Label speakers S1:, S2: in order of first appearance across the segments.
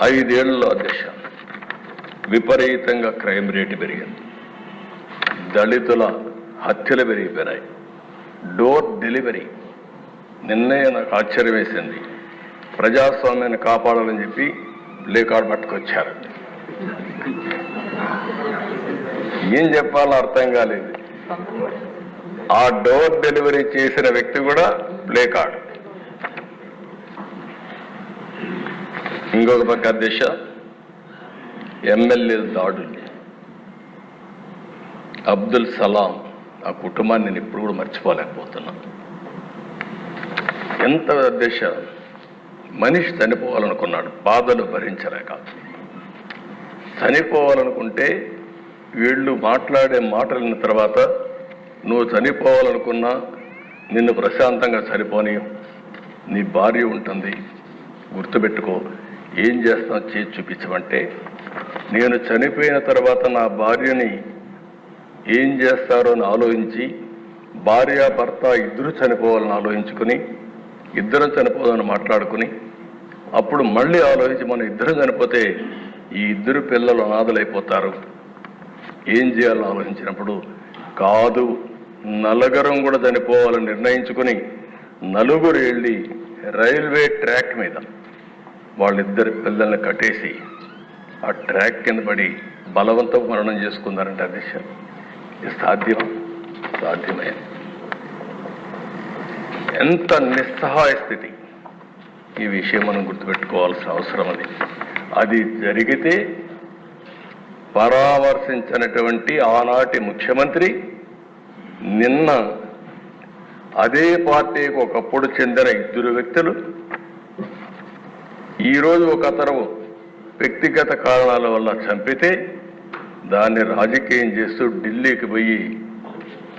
S1: ఐదేళ్ళలో అధ్యక్ష విపరీతంగా crime rate పెరిగింది. దళితుల హత్యలు పెరిగిపోయినాయి. డోర్ డెలివరీ నిన్నే నాకు ఆశ్చర్యం వేసింది. ప్రజాస్వామ్యాన్ని కాపాడాలని చెప్పి ప్లేకార్డ్ పట్టుకొచ్చారు. ఏం చెప్పాలో అర్థం కాలేదు. ఆ డోర్ డెలివరీ చేసిన వ్యక్తి కూడా ప్లే ఇంకొక పక్క దిశ ఎమ్మెల్యే దాడులు అబ్దుల్ సలాం ఆ కుటుంబాన్ని నేను ఇప్పుడు కూడా మర్చిపోలేకపోతున్నా ఎంత దిశ మనిషి చనిపోవాలనుకున్నాడు బాధలు భరించలేక. చనిపోవాలనుకుంటే వీళ్ళు మాట్లాడే మాటలిన తర్వాత నువ్వు చనిపోవాలనుకున్నా నిన్ను ప్రశాంతంగా చనిపోని నీ భార్య ఉంటుంది గుర్తుపెట్టుకో ఏం చేస్తావు చేసి చూపించమంటే నేను చనిపోయిన తర్వాత నా భార్యని ఏం చేస్తారో అని ఆలోచించి భార్య భర్త ఇద్దరు చనిపోవాలని ఆలోచించుకుని ఇద్దరం చనిపోదామని మాట్లాడుకుని అప్పుడు మళ్ళీ ఆలోచించి మనం ఇద్దరం చనిపోతే ఈ ఇద్దరు పిల్లలు అనాథలైపోతారు. ఏం చేయాలని ఆలోచించినప్పుడు కాదు నలుగురం కూడా చనిపోవాలని నిర్ణయించుకుని నలుగురు వెళ్ళి రైల్వే ట్రాక్ మీద వాళ్ళిద్దరి పిల్లల్ని కట్టేసి ఆ ట్రాక్ కింద పడి బలవంతం మరణం చేసుకున్నారంటే అధ్యక్ష ఇది సాధ్యం సాధ్యమే. ఎంత నిస్సహాయ స్థితి. ఈ విషయం మనం గుర్తుపెట్టుకోవాల్సిన అవసరం అది. అది జరిగితే పరామర్శించినటువంటి ఆనాటి ముఖ్యమంత్రి నిన్న అదే పార్టీకి ఒకప్పుడు చెందిన ఇద్దరు వ్యక్తులు ఈరోజు ఒక అతను వ్యక్తిగత కారణాల వల్ల చంపితే దాన్ని రాజకీయం చేస్తూ ఢిల్లీకి పోయి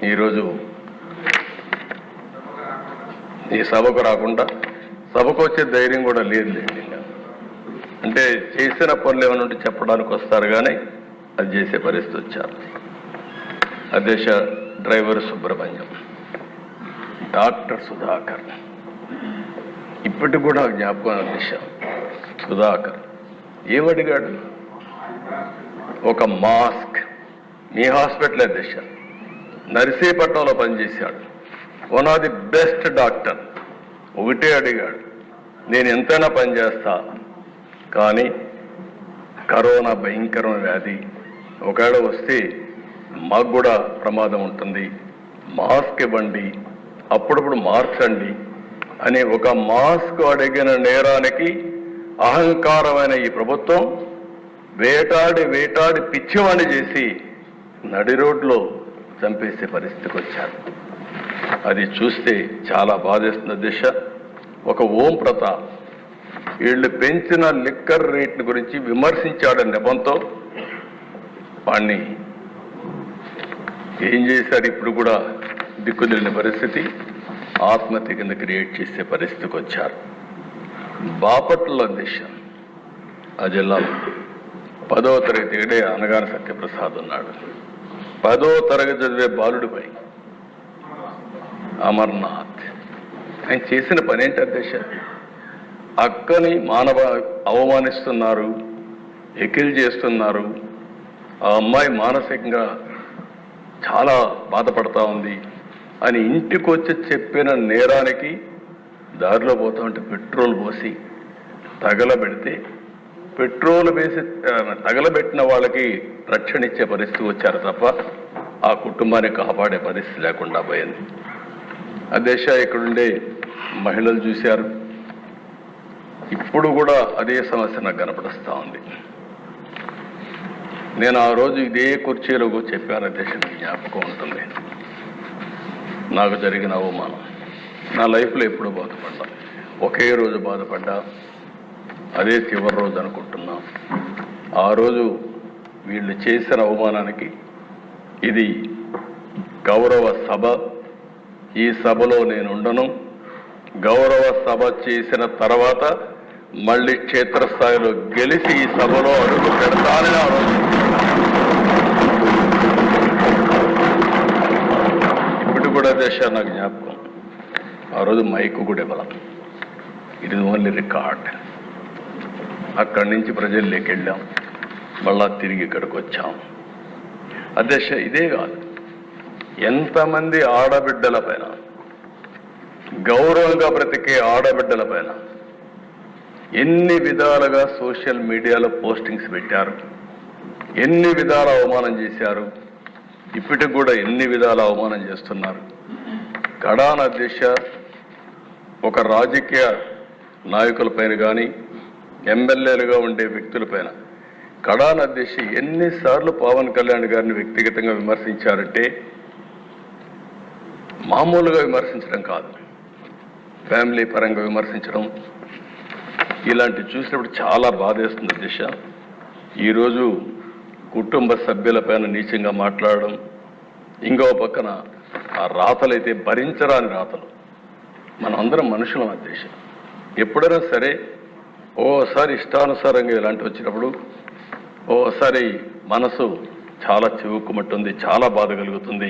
S1: ఈరోజు ఈ సభకు రాకుండా సభకు వచ్చే ధైర్యం కూడా లేదు అంటే చేసిన పనులు ఏమైనా ఉంటే చెప్పడానికి వస్తారు కానీ అది చేసే పరిస్థితి వచ్చారు. అధ్యక్ష డ్రైవర్ సుబ్రహ్మణ్యం డాక్టర్ సుధాకర్. ఇప్పటికి కూడా జ్ఞాపకం అందించాం సుధాకర్. ఏమడిగాడు? ఒక మాస్క్. మీ హాస్పిటల్ అధ్యక్ష నర్సీపట్నంలో పనిచేశాడు. One of the best doctor ఒకటే అడిగాడు. నేను ఎంతైనా పనిచేస్తా కానీ కరోనా భయంకరమైన వ్యాధి. ఒకవేళ వస్తే మాకు కూడా ప్రమాదం ఉంటుంది. మాస్క్ ఇవ్వండి. అప్పుడప్పుడు మార్చండి. అని ఒక మాస్క్ అడిగిన నేరానికి అహంకారమైన ఈ ప్రభుత్వం వేటాడి వేటాడి పిచ్చివాణి చేసి నడి రోడ్లో చంపేసే పరిస్థితికి వచ్చారు. అది చూస్తే చాలా బాధేస్తున్న దిశ. ఒక ఓం ప్రతాప్ వీళ్ళు పెంచిన లిక్కర్ రేట్ని గురించి విమర్శించాడు నెపంతో వాణ్ణి ఏం చేశారు ఇప్పుడు కూడా దిక్కులేని పరిస్థితి? ఆత్మహత్య కింద క్రియేట్ చేసే పరిస్థితికి వచ్చారు. బాపట్ల దిశ ఆ జిల్లాలో పదో తరగతి ఏడే అనగాన సత్యప్రసాద్ ఉన్నాడు. పదో తరగతి చదివే బాలుడిపై. అమర్నాథ్. ఆయన చేసిన పని ఏంటి అధ్యక్ష? అక్కని మానవ అవమానిస్తున్నారు ఎకిల్ చేస్తున్నారు. ఆ అమ్మాయి మానసికంగా చాలా బాధపడతా ఉంది. అని ఇంటికి వచ్చి చెప్పిన నేరానికి దారిలో పోతా ఉంటే పెట్రోల్ పోసి తగలబెడితే పెట్రోల్ వేసి తగలబెట్టిన వాళ్ళకి రక్షణ ఇచ్చే పరిస్థితి వచ్చారు తప్ప ఆ కుటుంబాన్ని కాపాడే పరిస్థితి లేకుండా పోయింది. అదేశ ఇక్కడుండే మహిళలు చూశారు. ఇప్పుడు కూడా అదే సమస్య నాకు కనపడుస్తూ ఉంది. నేను ఆ రోజు ఇదే కుర్చీలో చెప్పాను దేశం జ్ఞాపకం ఉంటుంది. నాకు జరిగిన అవమానం. నా లైఫ్లో ఎప్పుడూ బాధపడ్డా. ఒకే రోజు బాధపడ్డా. అదే చివరి రోజు అనుకుంటున్నా. ఆ రోజు వీళ్ళు చేసిన అవమానానికి ఇది గౌరవ సభ. ఈ సభలో నేను ఉండను. గౌరవ సభ చేసిన తర్వాత మళ్ళీ క్షేత్రస్థాయిలో గెలిచి ఈ సభలో అడుగు పెడతానని ఆ ఇప్పుడు కూడా దశ నాకు జ్ఞాపకం ఆ రోజు మైకు కూడా ఇవ్వాల ఇది ఓన్లీ రికార్డ్ అక్కడి నుంచి ప్రజల్లోకి వెళ్ళాం. మళ్ళా తిరిగి ఇక్కడికి వచ్చాం. అధ్యక్ష ఇదే కాదు. ఎంతమంది ఆడబిడ్డల పైన గౌరవంగా బ్రతికే ఆడబిడ్డల పైన ఎన్ని విధాలుగా సోషల్ మీడియాలో పోస్టింగ్స్ పెట్టారు? ఎన్ని విధాల అవమానం చేశారు? ఇప్పటికి కూడా ఎన్ని విధాల అవమానం చేస్తున్నారు? కడాన్ అధ్యక్ష ఒక రాజకీయ నాయకులపైన కానీ ఎమ్మెల్యేలుగా ఉండే వ్యక్తులపైన కడాన అధ్యక్ష ఎన్నిసార్లు పవన్ కళ్యాణ్ గారిని వ్యక్తిగతంగా విమర్శించారంటే మామూలుగా విమర్శించడం కాదు. ఫ్యామిలీ పరంగా విమర్శించడం ఇలాంటివి చూసినప్పుడు చాలా బాధేస్తుంది దిశ ఈరోజు కుటుంబ సభ్యులపైన నీచంగా మాట్లాడడం ఇంకో పక్కన ఆ రాతలైతే భరించరాని రాతలు. మనం అందరం మనుషులం అధ్యక్ష దేశం. ఎప్పుడైనా సరే ఓసారి ఇష్టానుసారంగా ఇలాంటి వచ్చినప్పుడు ఓసారి మనసు చాలా చివుక్కుమట్టుంది చాలా బాధ కలుగుతుంది.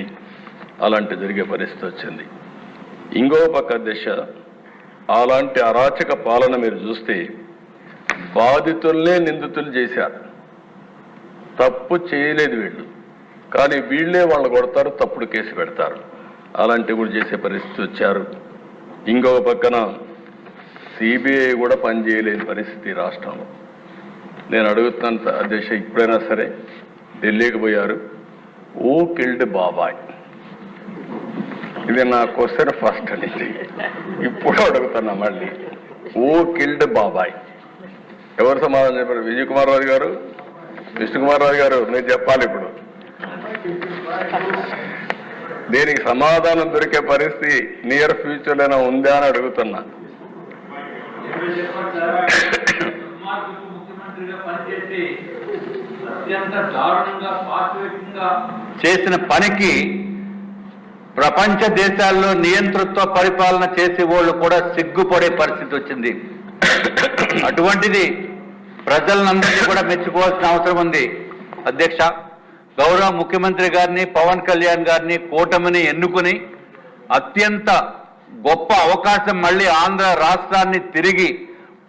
S1: అలాంటి జరిగే పరిస్థితి వచ్చింది. ఇంకో పక్క దిశ అలాంటి అరాచక పాలన మీరు చూస్తే బాధితుల్నే నిందితులు చేశారు. తప్పు చేయలేదు వీళ్ళు. కానీ వీళ్ళే వాళ్ళని కొడతారు తప్పుడు కేసు పెడతారు. అలాంటివి కూడా చేసే పరిస్థితి వచ్చారు. ఇంకొక పక్కన సిబిఐ కూడా పనిచేయలేని పరిస్థితి రాష్ట్రంలో. నేను అడుగుతున్నాను అధ్యక్ష ఇప్పుడైనా సరే ఢిల్లీకి పోయారు. ఓ కిల్డ్ బాబాయ్? ఇది నా క్వశ్చన్ ఫస్ట్ అనేది ఇప్పుడు అడుగుతున్నా మళ్ళీ. ఓ కిల్డ్ బాబాయ్? ఎవరు సమాధానం చెప్పారు? విజయ్ కుమార్ రాజు గారు? విష్ణు కుమార్ రాజు గారు మీరు చెప్పాలి ఇప్పుడు. దీనికి సమాధానం దొరికే పరిస్థితి నియర్ ఫ్యూచర్లోనే ఉందా అని అడుగుతున్నా.
S2: చేసిన పనికి ప్రపంచ దేశాల్లో నియంతృత్వ పరిపాలన చేసే వాళ్ళు కూడా సిగ్గుపడే పరిస్థితి వచ్చింది. అటువంటిది ప్రజలందరినీ కూడా మెచ్చుకోవాల్సిన అవసరం ఉంది. అధ్యక్ష గౌరవ ముఖ్యమంత్రి గారిని పవన్ కళ్యాణ్ గారిని కూటమిని ఎన్నుకుని అత్యంత గొప్ప అవకాశం మళ్ళీ ఆంధ్ర రాష్ట్రాన్ని తిరిగి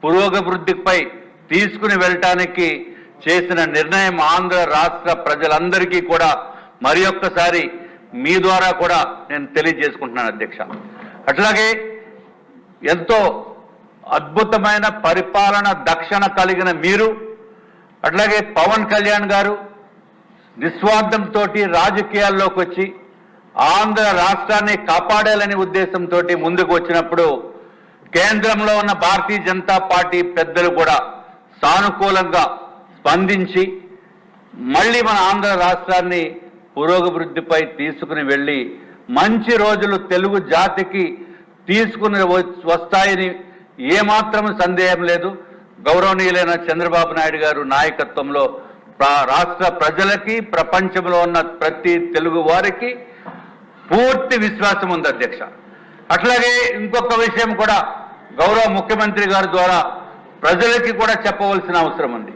S2: పురోగభివృద్ధిపై తీసుకుని వెళ్ళటానికి చేసిన నిర్ణయం ఆంధ్ర రాష్ట్ర ప్రజలందరికీ కూడా మరి ఒక్కసారి మీ ద్వారా కూడా నేను తెలియజేసుకుంటున్నాను అధ్యక్ష. అట్లాగే ఎంతో అద్భుతమైన పరిపాలన దక్షణ కలిగిన మీరు అట్లాగే పవన్ కళ్యాణ్ గారు నిస్వార్థంతో రాజకీయాల్లోకి వచ్చి ఆంధ్ర రాష్ట్రాన్ని కాపాడాలనే ఉద్దేశంతో ముందుకు వచ్చినప్పుడు కేంద్రంలో ఉన్న భారతీయ జనతా పార్టీ పెద్దలు కూడా సానుకూలంగా స్పందించి మళ్ళీ మన ఆంధ్ర రాష్ట్రాన్ని పురోగవృద్ధిపై తీసుకుని వెళ్ళి మంచి రోజులు తెలుగు జాతికి తీసుకుని వస్తాయని ఏమాత్రం సందేహం లేదు. గౌరవనీయులైన చంద్రబాబు నాయుడు గారు నాయకత్వంలో రాష్ట్ర ప్రజలకి ప్రపంచంలో ఉన్న ప్రతి తెలుగు వారికి పూర్తి విశ్వాసం ఉంది అధ్యక్ష. అట్లాగే ఇంకొక విషయం కూడా గౌరవ ముఖ్యమంత్రి గారి ద్వారా ప్రజలకి కూడా చెప్పవలసిన అవసరం ఉంది.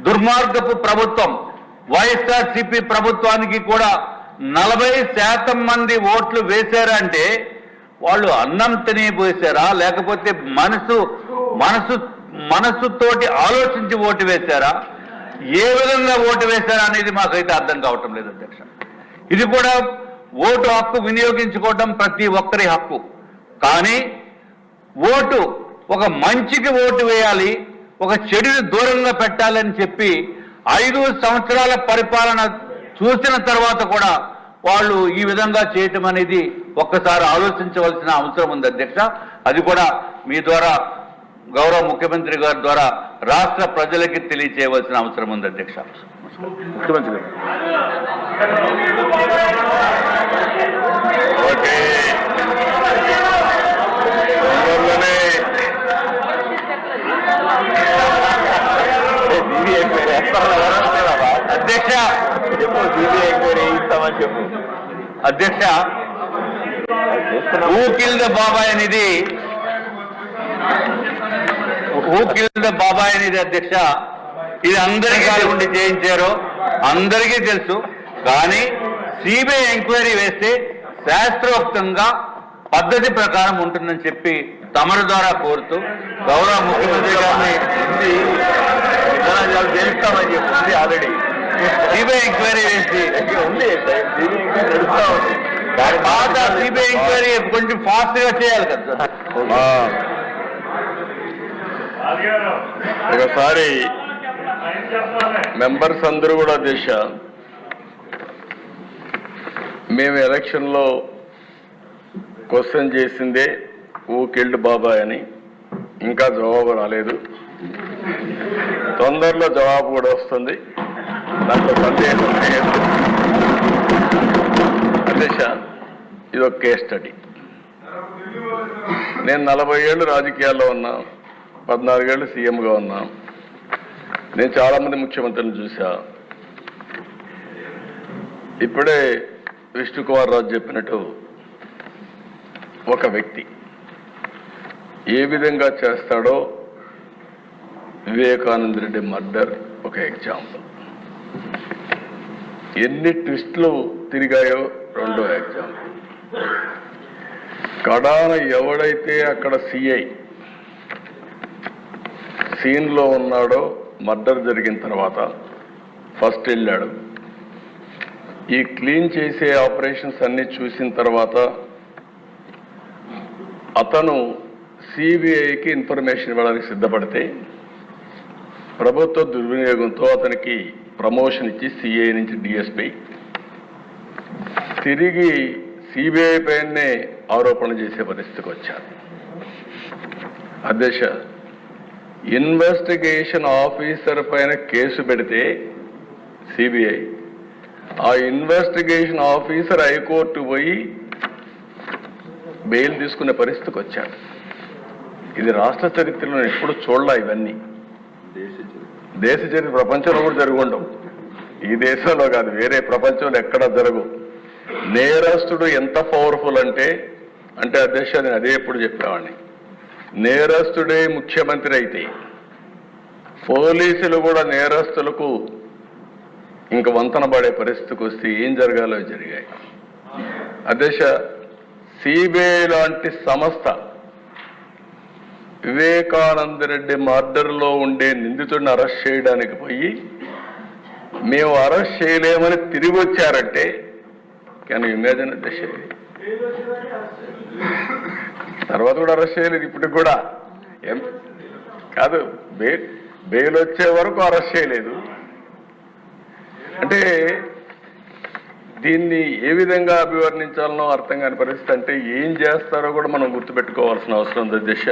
S2: దుర్మార్గపు ప్రభుత్వం వైఎస్ఆర్సీపీ ప్రభుత్వానికి కూడా నలభై శాతం మంది ఓట్లు వేశారంటే వాళ్ళు అన్నం తిని పోసారా లేకపోతే మనసు మనసు మనసుతోటి ఆలోచించి ఓటు వేశారా? ఏ విధంగా ఓటు వేశారు అనేది మాకైతే అర్థం కావటం లేదు అధ్యక్ష. ఇది కూడా ఓటు హక్కు వినియోగించుకోవటం ప్రతి ఒక్కరి హక్కు. కానీ ఓటు ఒక మంచికి ఓటు వేయాలి ఒక చెడుని దూరంగా పెట్టాలని చెప్పి ఐదు సంవత్సరాల పరిపాలన చూసిన తర్వాత కూడా వాళ్ళు ఈ విధంగా చేయటం అనేది ఒక్కసారి ఆలోచించవలసిన అవసరం ఉంది అధ్యక్ష. అది కూడా మీ ద్వారా గౌరవ ముఖ్యమంత్రి గారి ద్వారా రాష్ట్ర ప్రజలకి తెలియచేయవలసిన అవసరం ఉంది అధ్యక్ష.
S1: ముఖ్యమంత్రి
S2: అధ్యక్ష. అధ్యక్ష. కిల్ ద బాబాయ్ అనేది హూ కిల్ ద బాబాయ్ అనేది అధ్యక్ష. ఇది అందరికీ ఉండి చేయించారు. అందరికీ తెలుసు. కానీ సిబిఐ ఎంక్వైరీ వేస్తే శాస్త్రోక్తంగా పద్ధతి ప్రకారం ఉంటుందని చెప్పి తమరు ద్వారా కోరుతూ గౌరవ ముఖ్యమంత్రి గారిని
S3: వాళ్ళు తెలుస్తామని ఆల్రెడీ
S2: సిబిఐ ఎంక్వైరీ వేసి
S3: ఉంది. సిబిఐ ఎంక్వైరీ దాని
S2: సిబిఐ ఎంక్వైరీ కొంచెం ఫాస్ట్గా చేయాలి కదా.
S1: ఒకసారి మెంబర్స్ అందరూ కూడా దిశ మేము ఎలక్షన్లో క్వశ్చన్ చేసిందే ఊకెళ్ళి బాబాయ్ అని. ఇంకా జవాబు రాలేదు. తొందరలో జవాబు కూడా వస్తుంది. దాంట్లో సందేహం లేదు. అధ్యక్ష ఇది ఒక కేస్ స్టడీ నేను నలభై ఏళ్ళు రాజకీయాల్లో ఉన్నా. పద్నాలుగేళ్ళు సీఎంగా ఉన్నా. నేను చాలామంది ముఖ్యమంత్రులను చూసా. ఇప్పుడే విష్ణుకుమార్ రాజు చెప్పినట్టు ఒక వ్యక్తి ఏ విధంగా చేస్తాడో వివేకానంద రెడ్డి మర్డర్ ఒక ఎగ్జాంపుల్. ఎన్ని ట్విస్ట్లు తిరిగాయో రెండో ఎగ్జాంపుల్. కడాన ఎవడైతే అక్కడ సిఐ సీన్లో ఉన్నాడో మర్డర్ జరిగిన తర్వాత ఫస్ట్ వెళ్ళాడు. ఈ క్లీన్ చేసే ఆపరేషన్స్ అన్ని చూసిన తర్వాత అతను సిబిఐకి ఇన్ఫర్మేషన్ ఇవ్వడానికి సిద్ధపడితే ప్రభుత్వ దుర్వినియోగంతో అతనికి ప్రమోషన్ ఇచ్చి సిఐ నుంచి డిఎస్పీ. తిరిగి సిబిఐ పైనే ఆరోపణ చేసే పరిస్థితికి వచ్చారు. అధ్యక్ష ఇన్వెస్టిగేషన్ ఆఫీసర్ పైన కేసు పెడితే సిబిఐ. ఆ ఇన్వెస్టిగేషన్ ఆఫీసర్ హైకోర్టు పోయి బెయిల్ తీసుకునే పరిస్థితికి వచ్చాడు. ఇది రాష్ట్ర చరిత్రలో ఎప్పుడు చూడలే ఇవన్నీ. దేశ చరిత్ర. ప్రపంచంలో కూడా జరిగి ఉండవు. ఈ దేశంలో కాదు వేరే ప్రపంచంలో ఎక్కడా జరగవు నేరస్తుడు ఎంత పవర్ఫుల్ అంటే అంటే అధ్యక్ష నేను అదే ఎప్పుడు చెప్పేవాడిని. నేరస్తుడే ముఖ్యమంత్రి అయితే పోలీసులు కూడా నేరస్తులకు ఇంక వంతన పడే పరిస్థితికి వస్తే ఏం జరగాలో జరిగాయి. అధ్యక్ష సిబిఐ లాంటి సంస్థ వివేకానంద రెడ్డి మర్డర్లో ఉండే నిందితుడిని అరెస్ట్ చేయడానికి పోయి మేము అరెస్ట్ చేయలేమని తిరిగి వచ్చారంటే కానీ ఇమాజిన్ అధ్యక్ష? తర్వాత కూడా అరెస్ట్ చేయలేదు ఇప్పటికి కూడా. కాదు బే బెయిల్ వచ్చే వరకు అరెస్ట్ చేయలేదు. అంటే దీన్ని ఏ విధంగా అభివర్ణించాలనో అర్థం కాని పరిస్థితి అంటే ఏం చేస్తారో కూడా మనం గుర్తుపెట్టుకోవాల్సిన అవసరం ఉంది దిశ.